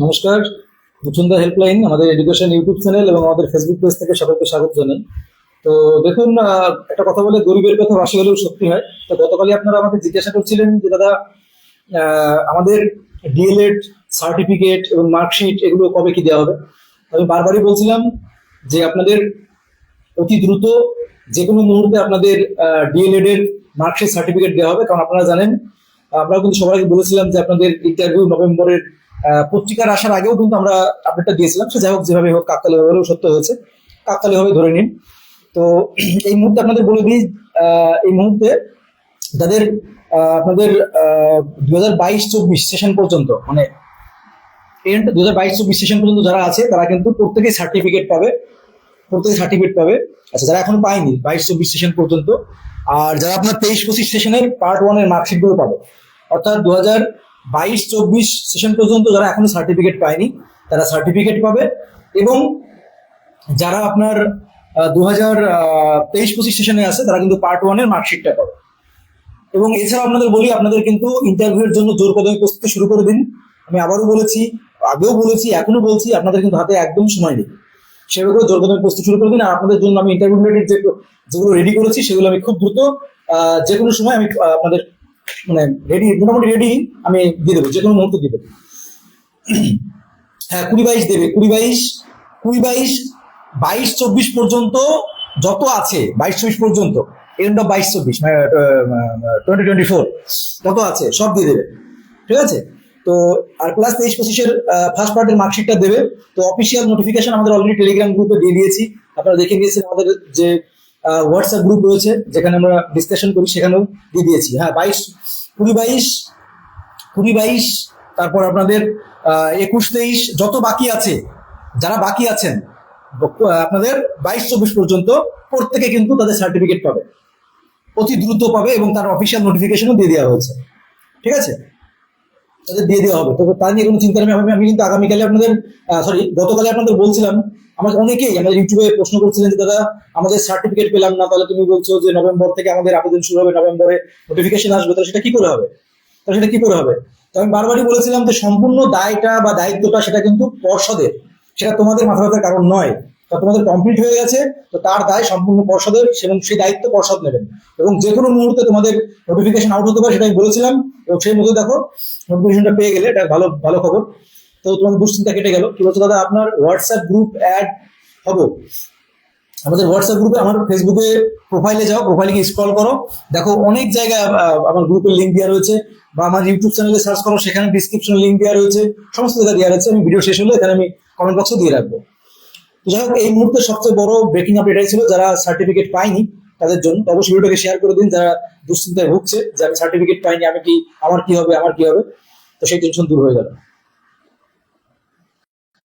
নমস্কার মুচুন্দা হেল্পলাইন আমাদের education YouTube channel এবং আমাদের ফেসবুক পেজ থেকে সকলকে স্বাগত জানাই। তো দেখুন একটা কথা বলে গরিবের কথা বাসি হলেও সত্যি হয়। তো গতকালই আপনারা আমাকে জিজ্ঞাসা করছিলেন যে, দাদা আমাদের ডিএলএড সার্টিফিকেট এবং মার্কশিট এগুলো কবে কি দেওয়া হবে? আমি বারবারই বলছিলাম যে, আপনাদের অতি দ্রুত যে কোনো মুহূর্তে আপনাদের ডিএলএড এর মার্কশিট সার্টিফিকেট দেওয়া হবে। কারণ আপনারা জানেন, আমরা কিন্তু সবাইকে বলেছিলাম যে, আপনাদের ইন্টারভিউ নভেম্বরের পত্রিকার আসার আগেও কিন্তু আমরা আপডেটটা দিয়েছিলাম। সে যাই হোক, যেভাবে হোক কাকতালি হলেও সত্য হয়েছে। কাকতালি ভাবে ধরে নিন। তো, এই মুহূর্তে আপনাদের বলে দিই এই মুহূর্তে যাদের আপনাদের দু হাজার বাইশ চব্বিশ সেশন পর্যন্ত মানে এন্ড দু হাজার বাইশ চব্বিশ সেশন পর্যন্ত যারা আছে, তারা কিন্তু প্রত্যেকেই সার্টিফিকেট পাবে। প্রত্যেকে সার্টিফিকেট পাবে। আচ্ছা যারা এখনও পায়নি, বাইশ চব্বিশ সেশন পর্যন্ত, আর যারা আপনার তেইশ পঁচিশ সেশনের পার্ট ওয়ানের মার্কশিটগুলো পাবে, অর্থাৎ দু হাজার বাইশ চব্বিশ সেশন পর্যন্ত যারা এখনও সার্টিফিকেট পায়নি, তারা সার্টিফিকেট পাবে এবং যারা আপনার দু হাজার তেইশ পঁচিশ সেশনে আছে, তারা কিন্তু পার্ট ওয়ানের মার্কশিটটা পাবে। এবং এছাড়া আপনাদের বলি, আপনাদের কিন্তু ইন্টারভিউর জন্য জোর কদমে প্রস্তুতি শুরু করে দিন। আমি আবারও বলেছি, আগেও বলেছি, এখনও বলছি, আপনাদের কিন্তু হাতে একদম সময় নেই। সেভাবে জোর কদমে প্রস্তুতি শুরু করে দিন। আর আপনাদের জন্য আমি ইন্টারভিউ রিলেটেড যেগুলো রেডি করেছি, সেগুলো আমি খুব দ্রুত যে কোনো সময় আমি আপনাদের মানে রেডি মোটামুটি রেডি আমি দিয়ে দেবো যে কোনো মুহূর্তে দিয়ে দেবো। হ্যাঁ কুড়ি বাইশ দেবে, কুড়ি বাইশ কুড়ি বাইশ বাইশ চব্বিশ পর্যন্ত যত আছে, বাইশ চব্বিশ পর্যন্ত এন্ড অফ বাইশ চব্বিশ মানে টোয়েন্টি টোয়েন্টি ফোর যত আছে, সব দিয়ে দেবে। ঠিক আছে? তো, আর প্লাস তেইশ পঁচিশের ফার্স্ট পার্টের মার্কশিটটা দেবে। তো অফিসিয়াল নোটিফিকেশন আমাদের অলরেডি টেলিগ্রাম গ্রুপে দিয়ে দিয়েছি। আপনারা দেখে নিয়েছেন আমাদের যে হোয়াটসঅ্যাপ গ্রুপ রয়েছে, যেখানে আমরা ডিসকাশন করি, সেখানেও দিয়ে দিয়েছি। হ্যাঁ বাইশ, কুড়ি বাইশ কুড়ি বাইশ, তারপর আপনাদের একুশ তেইশ, যত বাকি আছে, যারা বাকি আছেন, আপনাদের বাইশ চব্বিশ পর্যন্ত প্রত্যেকে কিন্তু তাদের সার্টিফিকেট পাবে। অতি দ্রুত পাবে এবং তার অফিসিয়াল নোটিফিকেশনও দিয়ে দেওয়া হয়েছে। ঠিক আছে? তাদের দিয়ে দেওয়া হবে। তো তা নিয়ে কোনো চিন্তা নেই, আমি কিন্তু আগামীকালে আপনাদের সরি গতকালে আপনাদের বলছিলাম আমাদের অনেকেই আমাদের ইউটিউবে প্রশ্ন করছিলেন যে, দাদা, আমাদের সার্টিফিকেট পেলাম না, তাহলে তুমি বলছো যে নভেম্বর থেকে আমাদের আবেদন শুরু হবে, নভেম্বরে নোটিফিকেশন আসবে, তাহলে সেটা কি করে হবে? তাহলে সেটা কি করে হবে? তো আমি বারবারই বলেছিলাম যে সম্পূর্ণ দায়টা বা দায়িত্বটা সেটা কিন্তু পর্ষদের, সেটা তোমাদের মাথা ব্যথার কারণ নয়। তা তোমাদের কমপ্লিট হয়ে গেছে, তো তার দায় সম্পূর্ণ পর্ষদের এবং সেই দায়িত্ব পর্ষদ নেবেন। এবং যে কোনো মুহূর্তে তোমাদের নোটিফিকেশন আউট হতে পারে, সেটা আমি বলেছিলাম, এবং সেই মধ্যে দেখো নোটিফিকেশনটা পেয়ে গেলে এটা ভালো ভালো খবর। তো তোমাদের দুশ্চিন্তা কেটে গেল। কি বলছো দাদা, আপনার হোয়াটসঅ্যাপ গ্রুপ অ্যাড হব? আমাদের হোয়াটসঅ্যাপ গ্রুপে আমার ফেসবুকে প্রোফাইলে যাও প্রোফাইলে গিয়ে স্ক্রল করো। দেখো, অনেক জায়গায় আমার গ্রুপের লিঙ্ক দেওয়া রয়েছে, বা আমার ইউটিউব চ্যানেলে সার্চ করো, সেখানে ডিসক্রিপশনে লিঙ্ক দেওয়া রয়েছে, সমস্ত জায়গায় দেওয়া রয়েছে। আমি ভিডিও শেষ হলে এখানে আমি কমেন্ট বক্সে দিয়ে রাখব। যাই হোক, এই মুহূর্তে সবচেয়ে বড় ব্রেকিং আপ এটাই ছিল, যারা সার্টিফিকেট পায়নি তাদের জন্য। অবশ্যই ভিডিওটাকে শেয়ার করে দিন, যারা দুশ্চিন্তায় ভুগছে যে আমি সার্টিফিকেট পাইনি আমি কি, আমার কি হবে, আমার কি হবে? তো সেই টেনশন দূর হয়ে গেল